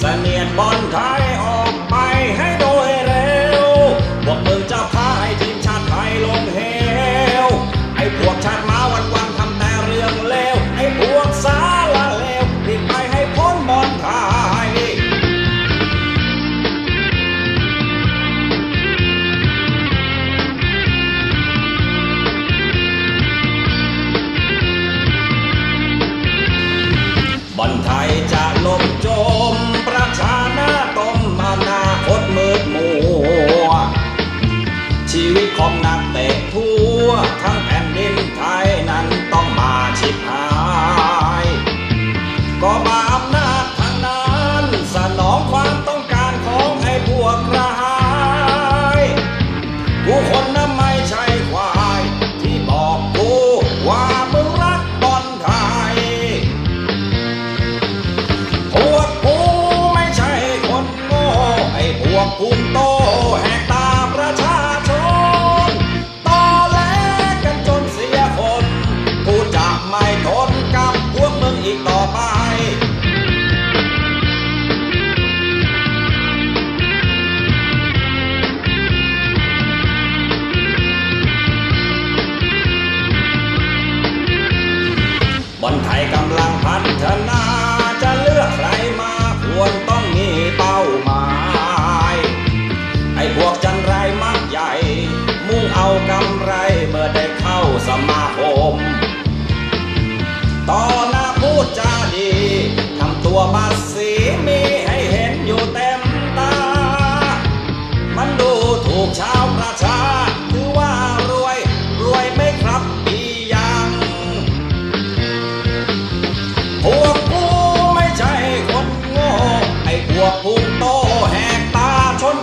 Sunny and Montari ภูมิโตแหกตาประชาชนตอแลกกันจนเสียคน กูจะไม่ทนกับพวกมึงอีกต่อไปบนไทยกำลังพันฒนา ชน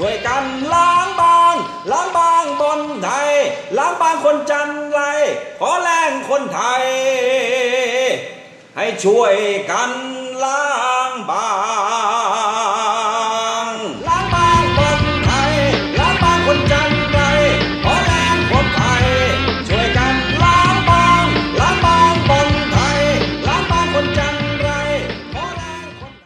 ช่วยกันล้างบาง ล้างบางบนไทยล้างบางคนจันไร ขอแรงคนไทย ให้ช่วยกันล้างบาง